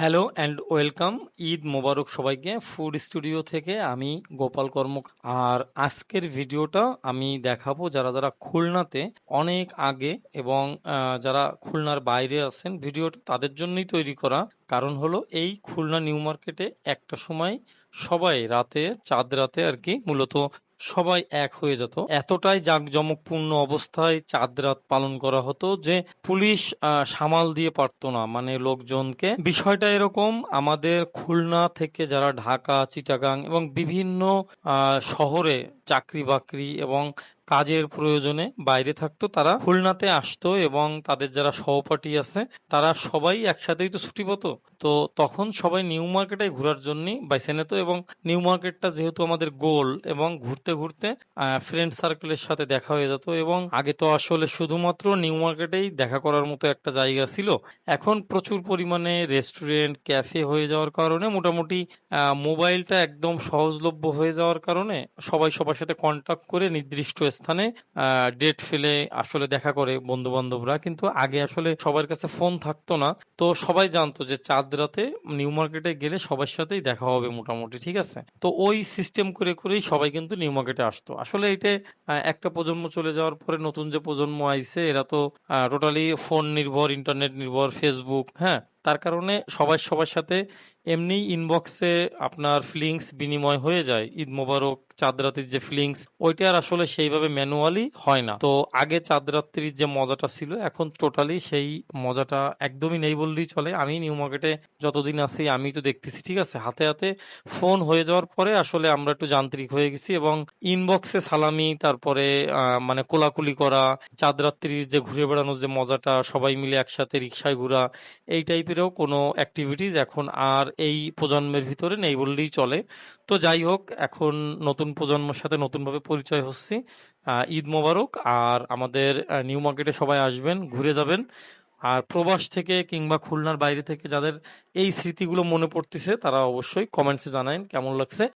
Hello and welcome Eid Mubarak সবাইকে। Food studio থেকে আমি গোপাল কর্মক। আর আজকের ভিডিওটা আমি দেখাবো যারা যারা খুলনাতে অনেক আগে এবং যারা খুলনার বাইরে আছেন, ভিডিওটা তাদের জন্যই তৈরি করা। কারণ হলো এই খুলনা নিউ মার্কেটে একটা সময় সবাই রাতে, চাঁদ রাতে আর কি মূলত সবাই এক হয়ে যেত। এতটাই জাঁকজমকপূর্ণ অবস্থায় চাঁদ রাত পালন করা হতো যে পুলিশ সামাল দিয়ে পারত না। মানে লোকজনকে বিষয়টা এরকম, আমাদের খুলনা থেকে যারা ঢাকা, চিটাগাং এবং বিভিন্ন শহরে চাকরি বাকরি এবং কাজের প্রয়োজনে বাইরে থাকতো, তারা খুলনাতে আসতো এবং তাদের যারা সহপাঠী আছে, তারা সবাই একসাথেই তো ছুটি পেতো। তো তখন সবাই নিউ মার্কেটে ঘোরার জন্যই বাইছে নিত এবং নিউ মার্কেটটা যেহেতু আমাদের গোল এবং ঘুরতে ঘুরতে ফ্রেন্ড সার্কেলের সাথে দেখা হয়ে যেত এবং আগে তো আসলে শুধুমাত্র নিউ মার্কেটেই দেখা করার মতো একটা জায়গা ছিল। এখন প্রচুর পরিমাণে রেস্টুরেন্ট ক্যাফে হয়ে যাওয়ার কারণে মোটামুটি মোবাইলটা একদম সহজলভ্য হয়ে যাওয়ার কারণে সবাই সবার সাথে কন্টাক্ট করে নির্দিষ্ট স্থানে ডেট ফেলে আসলে দেখা করে বন্ধু বান্ধবরা কিন্তু আগে আসলে সবার কাছে ফোন থাকতো না। তো সবাই জানতো যে চাঁদ রাতে নিউ মার্কেটে গেলে সবার সাথেই দেখা হবে মোটামুটি, ঠিক আছে? তো ওই সিস্টেম করে করেই সবাই কিন্তু নিউ মার্কেটে আসতো। আসলে এটা একটা প্রজন্ম চলে যাওয়ার পরে নতুন যে প্রজন্ম আইছে, এরা তো টোটালি ফোন নির্ভর ইন্টারনেট নির্ভর ফেসবুক হ্যাঁ? তার কারণে সবাই সবার সাথে এমনি ইনবক্সে আপনার ফিলিংস বিনিময় হয়ে যায়। ঈদ মোবারক চাঁদ রাত্রির যে ফিলিংস ওইটা আর আসলে সেইভাবে ম্যানুয়ালি হয় না। তো আগে চাঁদ রাত্রির যে মজাটা ছিল এখন টোটালি সেই মজাটা একদমই নেই বললেই চলে। আমি নিউ মার্কেটে যতদিন আছি আমি তো দেখতেছি ঠিক আছে? হাতে হাতে ফোন হয়ে যাওয়ার পরে আসলে আমরা একটু যান্ত্রিক হয়ে গেছি এবং ইনবক্সে সালামি তারপরে আহ, মানে কোলাকুলি করা চাঁদ রাত্রির যে ঘুরে বেড়ানোর যে মজাটা সবাই মিলে একসাথে রিক্সায় ঘোরা এই টাইপেরও কোনো অ্যাক্টিভিটিস এখন আর এই প্রজন্মের ভিতরে নেই বললেই চলে। তো যাই হোক, এখন নতুন প্রজন্মের সাথে নতুনভাবে পরিচয় হচ্ছি। ঈদ মোবারক, আর আমাদের নিউ মার্কেটে সবাই আসবেন, ঘুরে যাবেন। আর প্রবাস থেকে কিংবা খুলনার বাইরে থেকে যাদের এই স্মৃতিগুলো মনে পড়তেছে, তারা অবশ্যই কমেন্টসে জানায় কেমন লাগছে?